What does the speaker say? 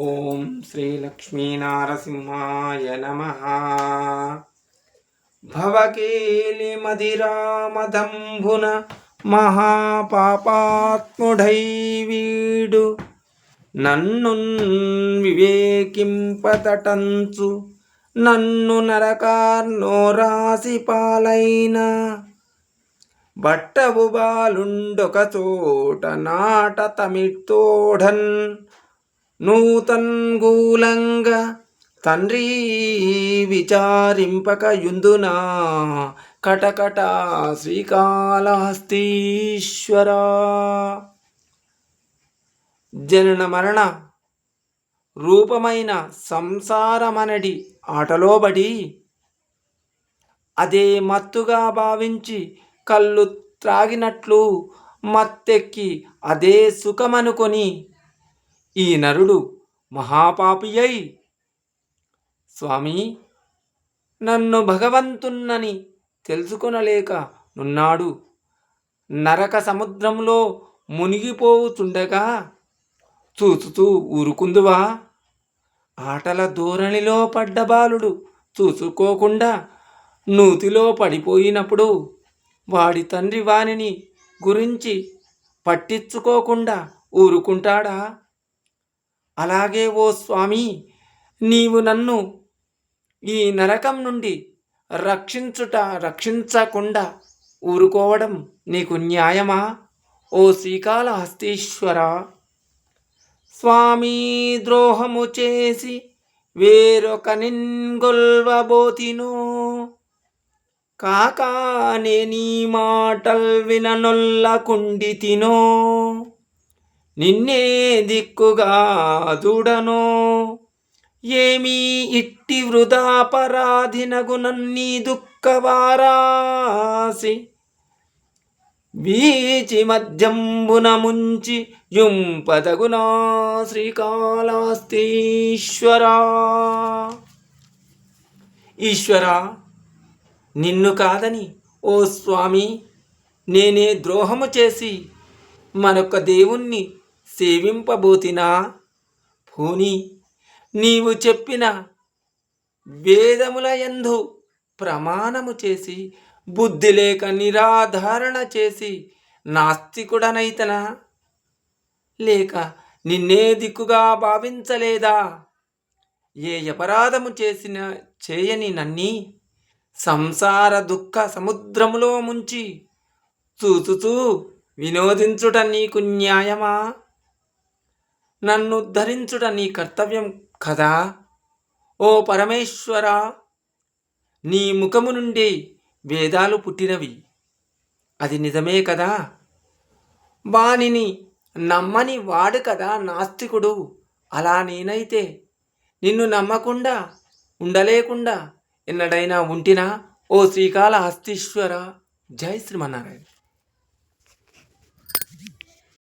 ఓం శ్రీ లక్ష్మీనారసింహాయ నమ. భవకేలి మదిరామదంభున మహాపాపాత్ముడై వీడు. నన్ను వివేకింపతటంచు నన్ను నరకార్నో రాసి పాలైన బట్టబు బాలుండొక చోట నాట తమితోఢన్ నూతన్గూలంగా తండ్రి విచారింపక యుందునా కటకట శ్రీకాళహస్తీశ్వర. జనన మరణ రూపమైన సంసారమనడి ఆటలోబడి అదే మత్తుగా భావించి కళ్ళు త్రాగినట్లు మత్తెక్కి అదే సుఖమనుకొని ఈ నరుడు మహాపాపియై. స్వామి నన్ను భగవంతున్నని తెలుసుకొనలేక నున్నాడు. నరక సముద్రంలో మునిగిపోవుచుండగా చూచుతూ ఊరుకుందువా? ఆటల ధోరణిలో పడ్డ బాలుడు చూసుకోకుండా నూతిలో పడిపోయినప్పుడు వాడి తండ్రి వానిని గురించి పట్టించుకోకుండా ఊరుకుంటాడా? అలాగే ఓ స్వామి నీవు నన్ను ఈ నరకం నుండి రక్షించుట రక్షించకుండా ఊరుకోవడం నీకు న్యాయమా? ఓ శ్రీకాళహస్తీశ్వర స్వామి ద్రోహము చేసి వేరొక నిన్గొల్వబోతినో. కాకానే నీ మాటల్ విననొల్ల కుండితినో. నిన్నే దిక్కుగా చూడను ఏమీ ఇట్టి వృధాపరాధినగునన్నీ దుఃఖవారాసి. వీచి మధ్యంబున ముంచి యుంపదగునా శ్రీకాళాస్తీశ్వరా ఈశ్వరా నిన్ను కాదని ఓ స్వామి నేనే ద్రోహము చేసి మరొక దేవుణ్ణి సేవింపబోతినా? పోని నీవు చెప్పిన వేదముల ఎందు ప్రమాణము చేసి బుద్ధి లేక నిరాధారణ చేసి నాస్తికుడనైతనా? లేక నిన్నే దిక్కుగా భావించలేదా? ఏ అపరాధము చేసిన చేయని నన్ని సంసార దుఃఖ సముద్రములో ముంచి చూచుచూ వినోదించుట నీకు న్యాయమా? నన్ను ఉద్ధరించుట నీ కర్తవ్యం కదా? ఓ పరమేశ్వర నీ ముఖము నుండి వేదాలు పుట్టినవి. అది నిజమే కదా? వానిని నమ్మని వాడు కదా నాస్తికుడు. అలా నేనైతే నిన్ను నమ్మకుండా ఉండలేకుండా ఎన్నడైనా ఉంటినా? ఓ శ్రీకాళహస్తీశ్వర జై శ్రీమన్నారాయణ.